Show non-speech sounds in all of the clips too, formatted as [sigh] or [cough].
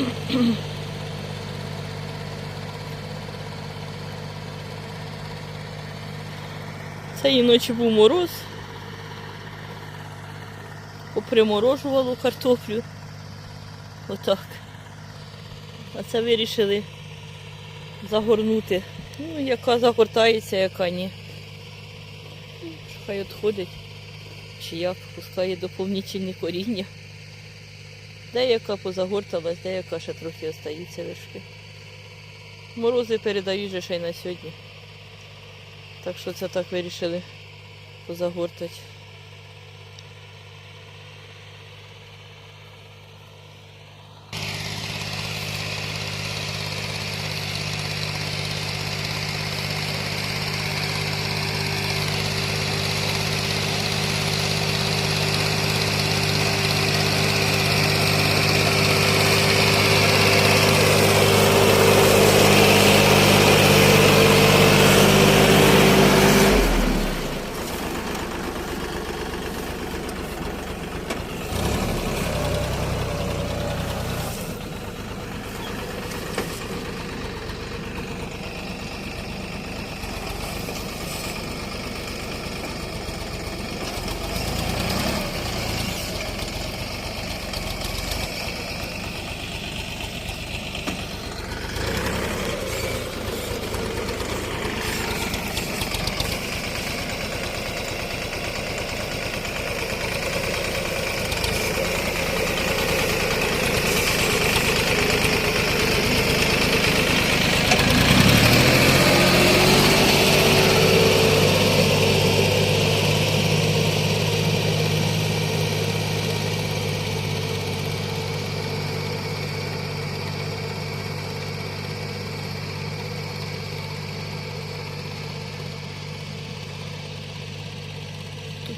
[clears throat] Цієї ночі був мороз. Поприморожувало картоплю. Отак. А це вирішили загорнути. Ну, яка загортається, яка ні. Хай відходить. Чи як, пускає доповнительне коріння. Деяка позагорталась, деяка ще трохи остається вершки. Морози передають же ще й на сьогодні. Так що це так вирішили позагортати.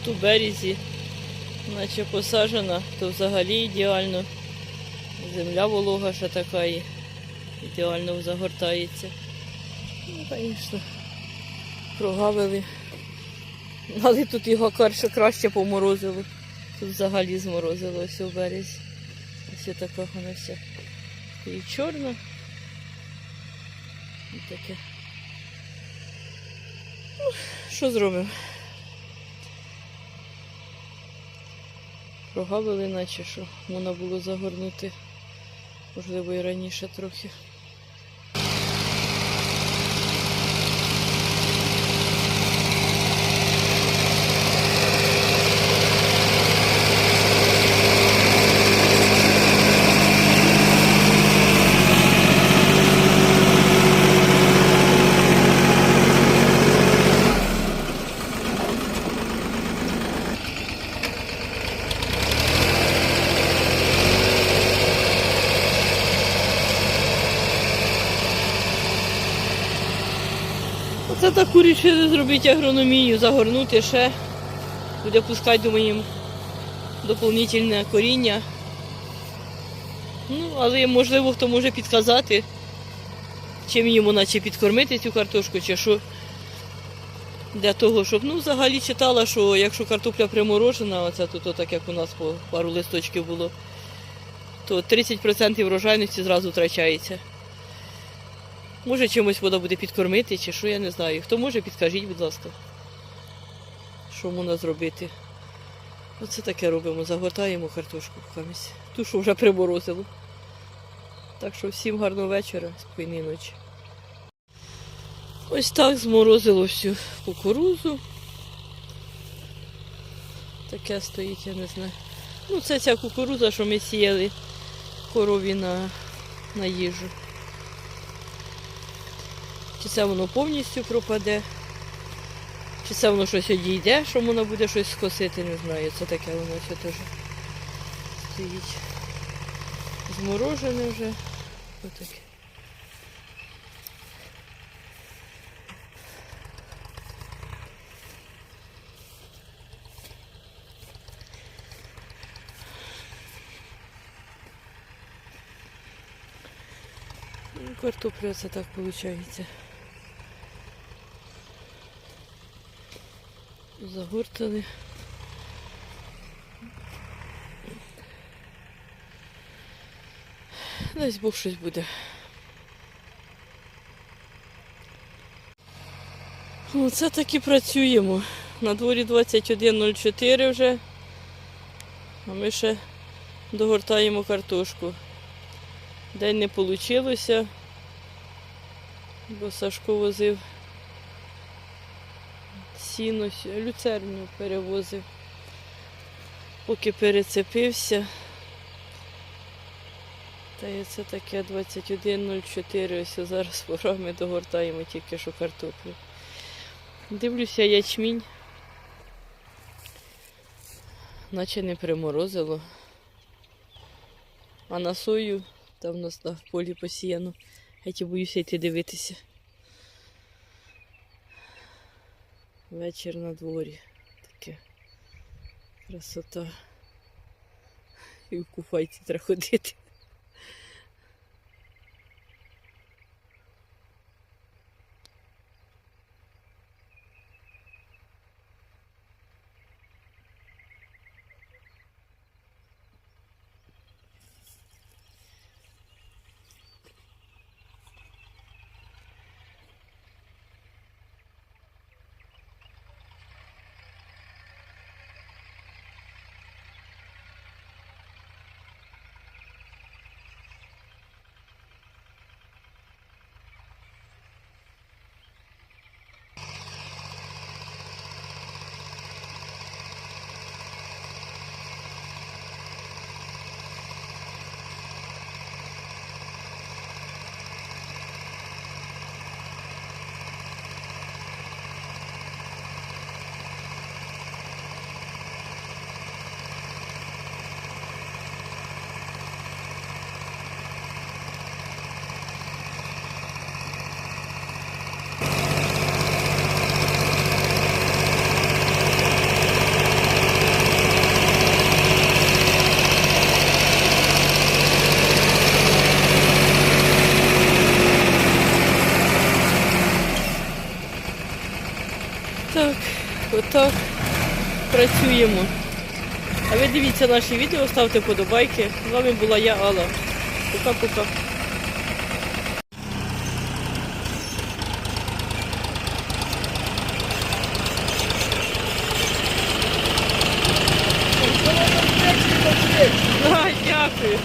У березі, наче посаджена, то взагалі ідеально. Земля волога ще така і ідеально загортається. Ну, звісно, прогавили. Але тут його краще, краще поморозили. Тут взагалі зморозило все в березі. Ось така вона вся. І чорна. І таке. Ну, що зробимо? Прогавили, наче що можна було загорнути, можливо, і раніше трохи. Оце таку вирішили зробити агрономію, загорнути ще. Буде пускати, думаємо, доповнительне коріння. Ну, але можливо хто може підказати, чим йому наче підкормити цю картошку, чи що. Для того, щоб ну, взагалі читала, що якщо картопля приморожена, оце тут так як у нас по пару листочків було, то 30% врожайності зразу втрачається. Може чимось вода буде підкормити, чи що, я не знаю. Хто може, підкажіть, будь ласка. Що можна зробити? Оце таке робимо, загортаємо картошку в камість. Ту, що вже приморозило. Так що всім гарного вечора, спокійної ночі. Ось так зморозило всю кукурузу. Таке стоїть, я не знаю. Ну, це ця кукуруза, що ми сіяли корові на, на їжу. Чи це воно повністю пропаде, чи це воно щось одійде, що воно буде щось скосити, не знаю. Це таке воно все теж стоїть. Зморожене вже. Отаке. Ну, Картопля це так виходить. Загортали. Десь Бог щось буде. Оце так і працюємо. На дворі 21.04 вже. А ми ще догортаємо картошку. День не вийшло, бо Сашко возив сіно, люцерню перевозив. Поки перецепився. Та і це таке 21.04. Ось зараз [laughs] пора ми догортаємо тільки що картоплю. Дивлюся ячмінь. Наче не приморозило. А на сою там у нас на полі посіяно. Я ті боюся йти дивитися. Вечір на дворі. Таке красота. І в куфайці треба ходити. Так, отак працюємо. А ви дивіться наші відео, ставте подобайки. З вами була я, Алла. Пока-пока. [laughs] Дякую.